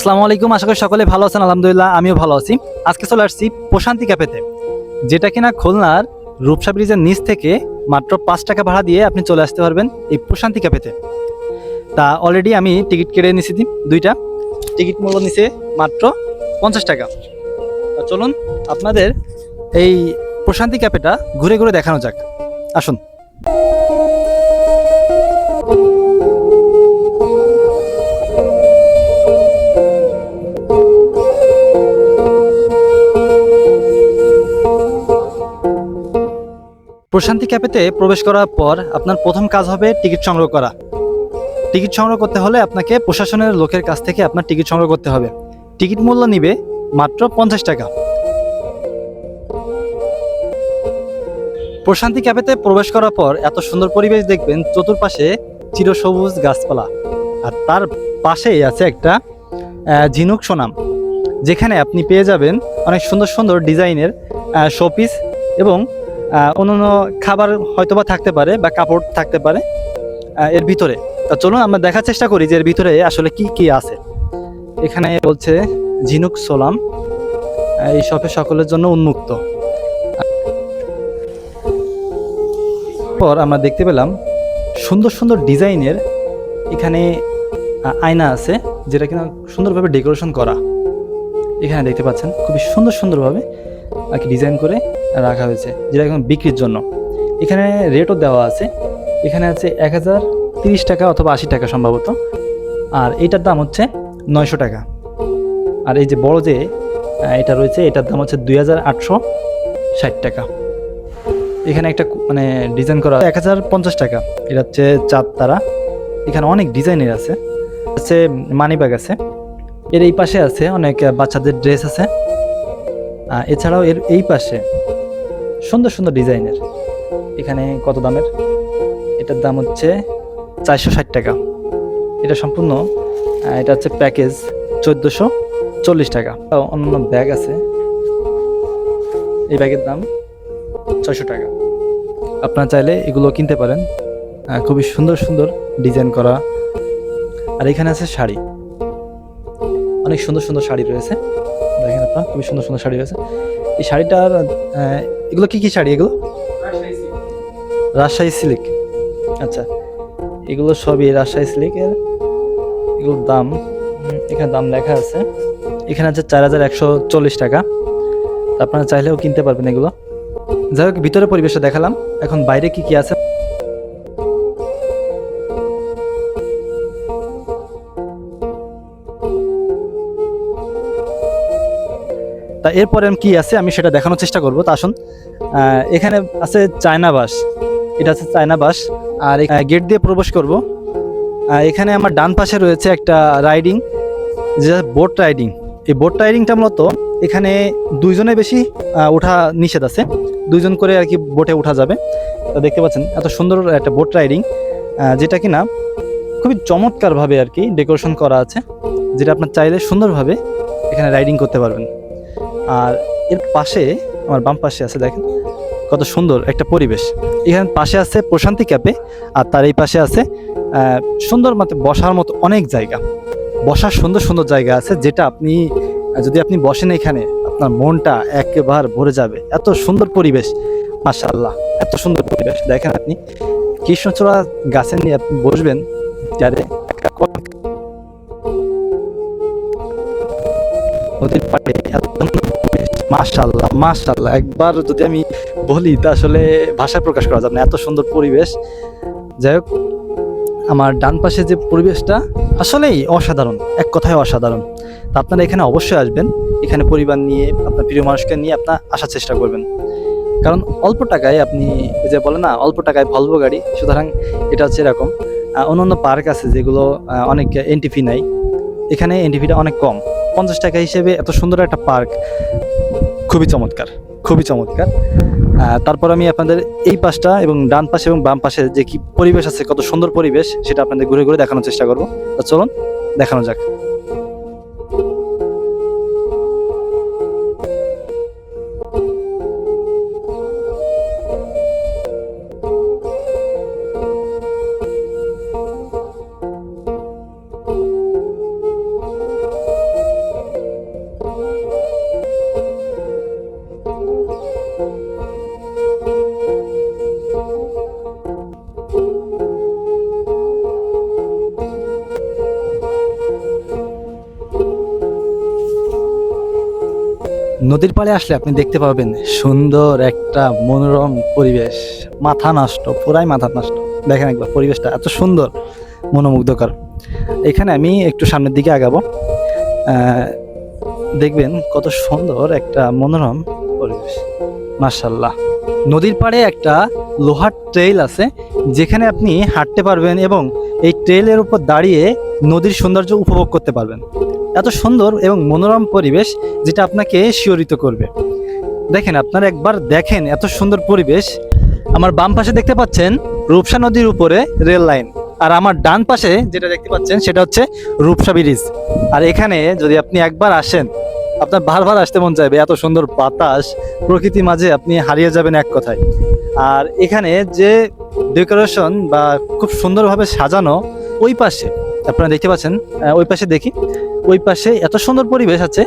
আসসালামু আলাইকুম, আশা করি সকলে ভালো আছেন, আলহামদুলিল্লাহ, আমিও ভালো আছি। আজকে চলে আসছি প্রশান্তি ক্যাফেতে, যেটা কিনা খুলনার রূপসা ব্রিজের নিচ থেকে মাত্র পাঁচ টাকা ভাড়া দিয়ে আপনি চলে আসতে পারবেন এই প্রশান্তি ক্যাফেতে। তা অলরেডি আমি টিকিট কেটে নিয়েছি দি- দুইটা, টিকিট মূল্য নিচে মাত্র পঞ্চাশ টাকা। চলুন, আপনাদের এই প্রশান্তি ক্যাফেটা ঘুরে ঘুরে দেখানো যাক। আসুন। প্রশান্তি ক্যাফেতে প্রবেশ করার পর আপনার প্রথম কাজ হবে টিকিট সংগ্রহ করা। টিকিট সংগ্রহ করতে হলে আপনাকে প্রশাসনের লোকের কাছ থেকে আপনার টিকিট সংগ্রহ করতে হবে। টিকিট মূল্য নিবে মাত্র পঞ্চাশ টাকা। প্রশান্তি ক্যাফেতে প্রবেশ করার পর এত সুন্দর পরিবেশ দেখবেন, চতুর্পাশে চিরসবুজ গাছপালা। আর তার পাশেই আছে একটা ঝিনুক সোনাম, যেখানে আপনি পেয়ে যাবেন অনেক সুন্দর সুন্দর ডিজাইনের শোপিস এবং অন্যান্য খাবার হয়তোবা থাকতে পারে বা কাপড় থাকতে পারে। এর ভিতরে। তা চলুন আমরা দেখার চেষ্টা করি যে এর ভিতরে আসলে কি কি আছে। এখানে বলছে ঝিনুক সোলাম। এই শপে সকলের জন্য উন্মুক্ত। পর আমরা দেখতে পেলাম সুন্দর সুন্দর ডিজাইনের এখানে আয়না আছে, যেটা কিনা সুন্দরভাবে ডেকোরেশন করা। এখানে দেখতে পাচ্ছেন, খুবই সুন্দর, সুন্দরভাবে আর কি ডিজাইন করে রাখা হয়েছে, যেটা এখন বিক্রির জন্য। এখানে রেটও দেওয়া আছে। এখানে আছে এক হাজার তিরিশ টাকা অথবা আশি টাকা সম্ভবত। আর এটার দাম হচ্ছে নয়শো টাকা। আর এই যে বড় যে এটা রয়েছে, এটার দাম হচ্ছে দুই হাজার আটশো ষাট টাকা। এখানে একটা মানে ডিজাইন করা এক হাজার পঞ্চাশ টাকা। এটা হচ্ছে চাঁদ তারা। এখানে অনেক ডিজাইনের আছে। আছে মানি ব্যাগ আছে। এর এই পাশে আছে অনেক বাচ্চাদের ড্রেস আছে। এছাড়াও এর এই পাশে সুন্দর সুন্দর ডিজাইনের। এখানে কত দামের? এটার দাম হচ্ছে চারশো ষাট টাকা। এটা সম্পূর্ণ এটা হচ্ছে প্যাকেজ চোদ্দোশো চল্লিশ টাকা। অন্যান্য ব্যাগ আছে। এই ব্যাগের দাম ছয়শো টাকা। আপনারা চাইলে এগুলো কিনতে পারেন। খুবই সুন্দর সুন্দর ডিজাইন করা। আর এখানে আছে শাড়ি। অনেক সুন্দর সুন্দর শাড়ি রয়েছে। আপনার খুবই সুন্দর সুন্দর শাড়ি রয়েছে। এই শাড়িটার এগুলো কি কি শাড়ি এগুলো? রাজশাহী সিল্ক। আচ্ছা এগুলো সবই রাজশাহী সিল্কের। এগুলোর দাম এখানে দাম লেখা আছে। এখানে আছে চার হাজার একশো চল্লিশ টাকা। আপনারা চাইলেও কিনতে পারবেন এগুলো। যাই হোক ভিতরে পরিবেশটা দেখালাম। এখন বাইরে কি কি আছে? তা এরপরে কি আছে? আমি সেটা দেখানোর চেষ্টা করব। তা আসুন। এখানে আছে চায়না বাস। এটা আছে চায়না বাস। আর গেট দিয়ে প্রবেশ করব। এখানে আমার ডান পাশে রয়েছে একটা রাইডিং, যে বোট রাইডিং। এই বোট রাইডিংটা মূলত এখানে দুইজনের বেশি ওঠা নিষেধ আছে। দুইজন করে আর কি বোটে ওঠা যাবে। তা দেখতে পাচ্ছেন, এত সুন্দর একটা বোট রাইডিং যেটা কি না, খুবই চমৎকারভাবে আর কি ডেকোরেশন করা আছে। যেটা আপনার চাইলে সুন্দরভাবে এখানে রাইডিং করতে পারবেন। আর এর পাশে, আমার বাম পাশে আছে দেখেন, কত সুন্দর একটা পরিবেশ। এখানে পাশে আছে প্রশান্তি ক্যাপে আর তার এই পাশে আছে সুন্দর মতো বসার মতো অনেক জায়গা। বসার সুন্দর সুন্দর জায়গা আছে যেটা আপনি, যদি আপনি বসেন এখানে, আপনার মনটা একেবারে ভরে যাবে। এত সুন্দর পরিবেশ, মাশাআল্লাহ, এত সুন্দর পরিবেশ। দেখেন আপনি, কৃষ্ণচূড়া গাছে নিয়ে আপনি বসবেন যারে নদীর পাড়ে এত মাশাল্লাহ মাশাল্লাহ একবার যদি আমি বলি তা আসলে ভাষায় প্রকাশ করা যাবে না। এত সুন্দর পরিবেশ। যাই হোক আমার ডান পাশে যে পরিবেশটা আসলেই অসাধারণ এক কথায় অসাধারণ। তা আপনারা এখানে অবশ্যই আসবেন। এখানে পরিবার নিয়ে আপনার প্রিয় মানুষকে নিয়ে আপনার আসার চেষ্টা করবেন। কারণ অল্প টাকায় আপনি যে বলে না অল্প টাকায় ভলভো গাড়ি সুতরাং এটা হচ্ছে এরকম। আহ, অন্যান্য পার্ক আছে যেগুলো অনেক এনটিপি নাই এখানে এনটিপিটা অনেক কম। পঞ্চাশ টাকা হিসেবে এত সুন্দর একটা পার্ক। খুবই চমৎকার খুবই চমৎকার। তারপর আমি আপনাদের এই পাশটা এবং ডান পাশে এবং বাম পাশে যে কি পরিবেশ আছে, কত সুন্দর পরিবেশ, সেটা আপনাদের ঘুরে ঘুরে দেখানোর চেষ্টা করব। চলুন, দেখানো যাক। নদীর পাড়ে আসলে আপনি দেখতে পাবেন সুন্দর একটা মনোরম পরিবেশ। মাথা নষ্ট, পুরাই মাথা নষ্ট। দেখেন একবার পরিবেশটা এত সুন্দর, মনোমুগ্ধকর। এখানে আমি একটু সামনের দিকে আগাবো। দেখবেন কত সুন্দর একটা মনোরম পরিবেশ। মার্শাল্লাহ নদীর পাড়ে একটা লোহার ট্রেইল আছে, যেখানে আপনি হাঁটতে পারবেন এবং এই ট্রেইলের উপর দাঁড়িয়ে নদীর সৌন্দর্য উপভোগ করতে পারবেন। এত সুন্দর এবং মনোরম পরিবেশ যেটা আপনাকে শিহরিত করবে। দেখেন, আপনারা একবার দেখেন এত সুন্দর পরিবেশ। আমার বাম পাশে দেখতে পাচ্ছেন রূপসা নদীর উপরে রেল লাইন। আর আমার ডান পাশে যেটা দেখতে পাচ্ছেন সেটা হচ্ছে রূপসা ব্রিজ। আর এখানে যদি আপনি একবার আসেন, আপনার বারবার আসতে মন চাইবে এত সুন্দর বাতাস। প্রকৃতির মাঝে আপনি হারিয়ে যাবেন এক কথায়। আর এখানে যে ডেকোরেশন বা খুব সুন্দরভাবে সাজানো, ওই পাশে, আপনারা দেখতে পাচ্ছেন ওই পাশে দেখি ওই পাশে এত সুন্দর পরিবেশ আছে।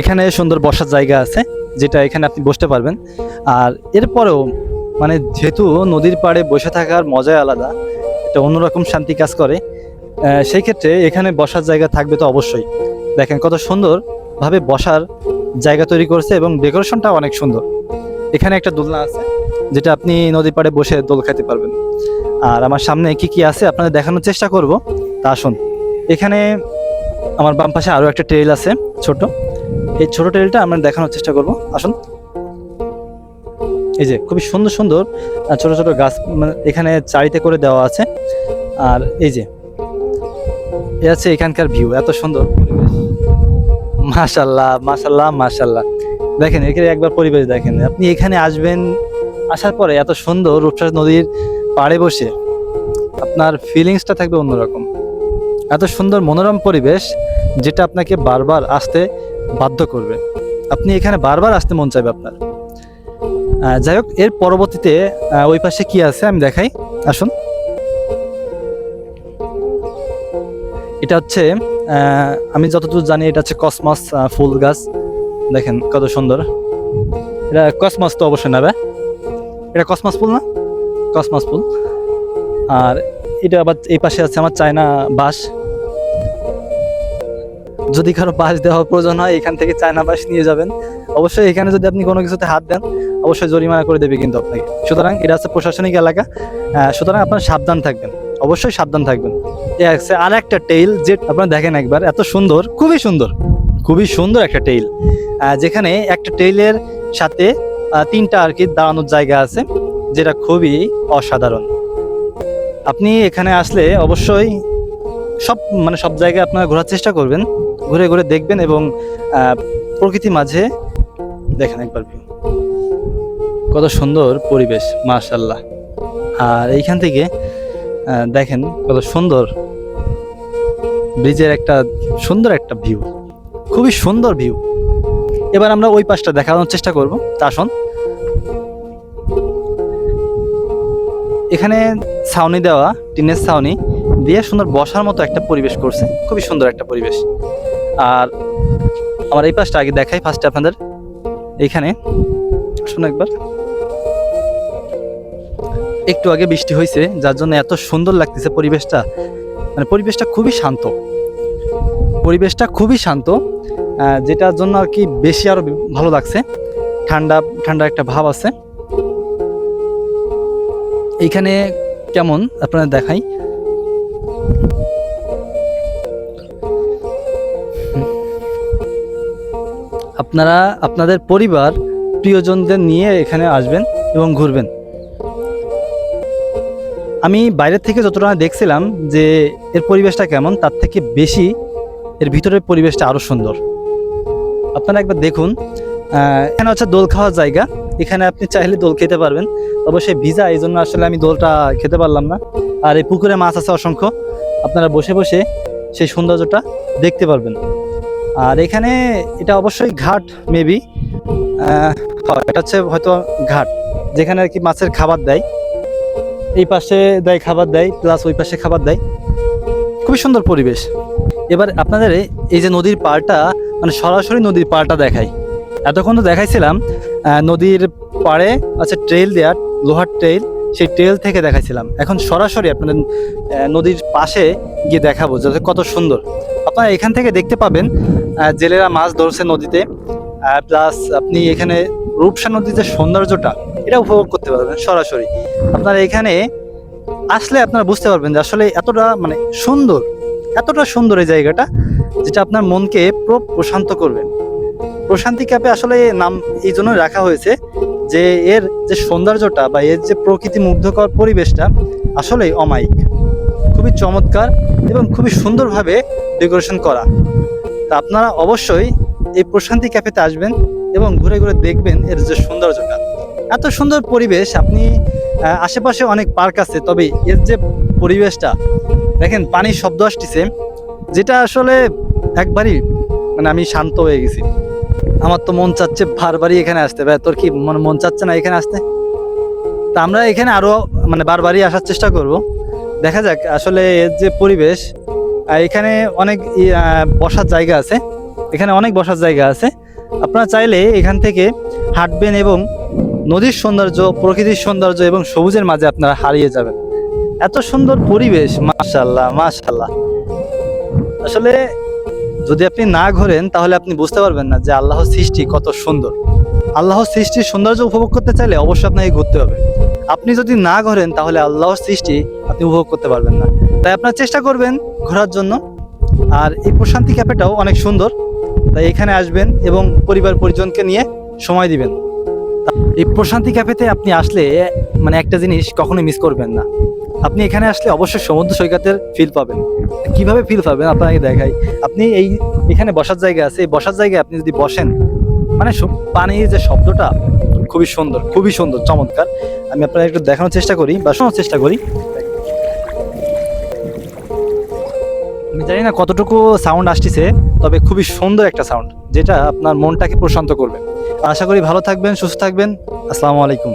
এখানে সুন্দর বসার জায়গা আছে, যেটা এখানে আপনি বসতে পারবেন। আর এরপরেও মানে যেহেতু নদীর পাড়ে বসে থাকার মজাই আলাদা, এটা অন্যরকম শান্তি কাজ করে। সেই ক্ষেত্রে এখানে বসার জায়গা থাকবে তো অবশ্যই। দেখেন কত সুন্দর ভাবে বসার জায়গা তৈরি করেছে এবং ডেকোরেশনটা অনেক সুন্দর। এখানে একটা দোলনা আছে। যেটা আপনি নদীর পাড়ে বসে দোল খাইতে পারবেন। আর আমার সামনে কি কি আছে আপনাদের দেখানোর চেষ্টা করব। তা আসুন। এখানে আমার বাম পাশে আরও একটা ট্রেল আছে, ছোট। এই ছোট ট্রেলটা আমরা দেখানোর চেষ্টা করব। আসুন। এই যে, খুবই সুন্দর সুন্দর ছোট ছোট গাছ মানে এখানে চারিতে করে দেওয়া আছে। আর এই যে, এ আছে এখানকার ভিউ, এত সুন্দর পরিবেশ। মাশাল্লাহ মাশাল্লাহ মাশাল্লাহ। দেখেন এখানে একবার পরিবেশ দেখেন। আপনি এখানে আসবেন আসার পরে এত সুন্দর রূপসা নদীর পাড়ে বসে আপনার ফিলিংসটা থাকবে অন্যরকম। এত সুন্দর মনোরম পরিবেশ যেটা আপনাকে বারবার আসতে বাধ্য করবে। আপনি এখানে বারবার আসতে মন চাইবে আপনার। যাই হোক, এর পরবর্তীতে ওই পাশে কি আছে আমি দেখাই। আসুন। এটা হচ্ছে আমি যতদূর জানি এটা হচ্ছে কসমস ফুল গাছ। দেখেন কত সুন্দর। এটা কসমাস তো অবশ্যই নেবে। এটা কসমস ফুল না? কসমস ফুল। আর এটা আবার এই পাশে আছে আমার চায়না বাঁশ। যদি কারও বাঁশ দেওয়ার প্রয়োজন হয়, এখান থেকে চায়না বাঁশ নিয়ে যাবেন। অবশ্যই এখানে যদি আপনি কোনো কিছুতে হাত দেন, অবশ্যই জরিমানা করে দেবে কিন্তু আপনাকে। সুতরাং এটা হচ্ছে প্রশাসনিক এলাকা। সুতরাং আপনার সাবধান থাকবেন। অবশ্যই সাবধান থাকবেন। আছে আর একটা টেইল যে আপনারা দেখেন একবার, এত সুন্দর, খুবই সুন্দর খুবই সুন্দর একটা টেইল। যেখানে একটা টেইলের সাথে তিনটা আর কি দাঁড়ানোর জায়গা আছে যেটা খুবই অসাধারণ। আপনি এখানে আসলে অবশ্যই সব মানে সব জায়গায় আপনারা ঘোরার চেষ্টা করবেন ঘুরে ঘুরে দেখবেন এবং আহ, প্রকৃতির মাঝে দেখেন একবার view। কত সুন্দর পরিবেশ মাশাল্লাহ আর এইখান থেকে দেখেন কত সুন্দর ব্রিজের একটা সুন্দর একটা ভিউ খুবই সুন্দর ভিউ এবার আমরা ওই পাশটা দেখানোর চেষ্টা করব। তা আসুন। এখানে ছাউনি দেওয়া, টিনের ছাউনি দিয়ে সুন্দর বসার মতো একটা পরিবেশ করছে। খুবই সুন্দর একটা পরিবেশ। আর আমার এই পাশটা আগে দেখাই ফার্স্টে আপনাদের। এইখানে শুনুন একবার। একটু আগে বৃষ্টি হয়েছে, যার জন্য এত সুন্দর লাগতেছে পরিবেশটা। মানে পরিবেশটা খুবই শান্ত। পরিবেশটা খুবই শান্ত। যেটার জন্য আর কি বেশি আরও ভালো লাগছে। ঠান্ডা ঠান্ডা একটা ভাব আছে। এইখানে কেমন? আপনারা দেখাই। আপনারা, আপনাদের পরিবার, প্রিয়জনদের নিয়ে এখানে আসবেন এবং ঘুরবেন। আমি বাইরের থেকে যতটা দেখছিলাম যে এর পরিবেশটা কেমন, তার থেকে বেশি এর ভিতরের পরিবেশটা আরও সুন্দর। আপনারা একবার দেখুন। এখানে হচ্ছে দোল খাওয়ার জায়গা। এখানে আপনি চাইলে দোল খেতে পারবেন। অবশ্যই ভিজা এই জন্য আসলে আমি দোলটা খেতে পারলাম না। আর এই পুকুরে মাছ আছে অসংখ্য। আপনারা বসে বসে সেই সৌন্দর্যটা দেখতে পারবেন। আর এখানে এটা অবশ্যই ঘাট মেবি এটা হচ্ছে হয়তো ঘাট, যেখানে আর কি মাছের খাবার দেয়। এই পাশে দেয় খাবার দেয় প্লাস ওই পাশে খাবার দেয়। খুবই সুন্দর পরিবেশ। এবার আপনাদের এই যে নদীর পাড়টা মানে সরাসরি নদীর পাড়টা দেখাই। এতক্ষণ তো দেখাইছিলাম নদীর পাড়ে আছে ট্রেল দেওয়ার লোহার ট্রেল সেই ট্রেল থেকে দেখাইছিলাম। এখন সরাসরি আপনাদের নদীর পাশে গিয়ে দেখাবো যাতে কত সুন্দর। আপনারা এখান থেকে দেখতে পাবেন জেলেরা মাছ ধরছে নদীতে প্লাস আপনি এখানে রূপসা নদীর যে সৌন্দর্যটা, এটা উপভোগ করতে পারবেন সরাসরি। আপনারা এখানে আসলে আপনারা বুঝতে পারবেন যে আসলে এতটা মানে সুন্দর, এতটা সুন্দর এই জায়গাটা। যেটা আপনার মনকে পুরো প্রশান্ত করবে। প্রশান্তি ক্যাপে আসলে নাম এই জন্য রাখা হয়েছে যে এর যে সৌন্দর্যটা বা এর যে প্রকৃতি মুগ্ধকর পরিবেশটা আসলেই অমায়িক। খুবই চমৎকার এবং খুবই সুন্দরভাবে ডেকোরেশন করা। তা আপনারা অবশ্যই এই প্রশান্তি ক্যাফেতে আসবেন এবং ঘুরে ঘুরে দেখবেন এর যে সৌন্দর্যটা। এত সুন্দর পরিবেশ, আপনি আশেপাশে অনেক পার্ক আছে, তবে এর যে পরিবেশটা, দেখেন পানির শব্দ আসতেছে, যেটা আসলে একবারই মানে আমি শান্ত হয়ে গেছি। আমার তো মন চাচ্ছে বারবারই এখানে আসতে। ভাই, তোর কি মন- মন চাচ্ছে না এখানে আসতে? তা আমরা এখানে আরও মানে বারবারই আসার চেষ্টা করব। দেখা যাক, আসলে এর যে পরিবেশ এখানে অনেক বসার জায়গা আছে। এখানে অনেক বসার জায়গা আছে। আপনারা চাইলে এখান থেকে হাঁটবেন এবং নদীর সৌন্দর্য, প্রকৃতির সৌন্দর্য এবং সবুজের মাঝে আপনারা হারিয়ে যাবেন। এত সুন্দর পরিবেশ মাশাল্লাহ মাশাল্লাহ আসলে যদি আপনি না ঘোরেন, তাহলে আপনি বুঝতে পারবেন না যে আল্লাহর সৃষ্টি কত সুন্দর। আল্লাহর সৃষ্টির সৌন্দর্য উপভোগ করতে চাইলে অবশ্যই আপনাকে ঘুরতে হবে। আপনি যদি না ঘোরেন, তাহলে আল্লাহর সৃষ্টি আপনি উপভোগ করতে পারবেন না। তাই আপনার চেষ্টা করবেন ঘোরার জন্য। আর এই প্রশান্তি ক্যাফেটাও অনেক সুন্দর। তাই এখানে আসবেন এবং পরিবার পরিজনকে নিয়ে সময় দিবেন। এই প্রশান্তি ক্যাফেতে আপনি আসলে মানে একটা জিনিস কখনোই মিস করবেন না। আপনি এখানে আসলে অবশ্যই সমুদ্র সৈকতের ফিল পাবেন। কীভাবে ফিল পাবেন? আপনাকে দেখাই। আপনি এই এখানে বসার জায়গা আছে। এই বসার জায়গায় আপনি যদি বসেন মানে পানির যে শব্দটা খুবই সুন্দর খুবই সুন্দর, চমৎকার। আমি আপনাকে একটু দেখানোর চেষ্টা করি বা শোনার চেষ্টা করি। আমি জানি না কতটুকু সাউন্ড আসতেছে, তবে খুবই সুন্দর একটা সাউন্ড যেটা আপনার মনটাকে প্রশান্ত করবে। আশা করি ভালো থাকবেন, সুস্থ থাকবেন। আসসালামু আলাইকুম।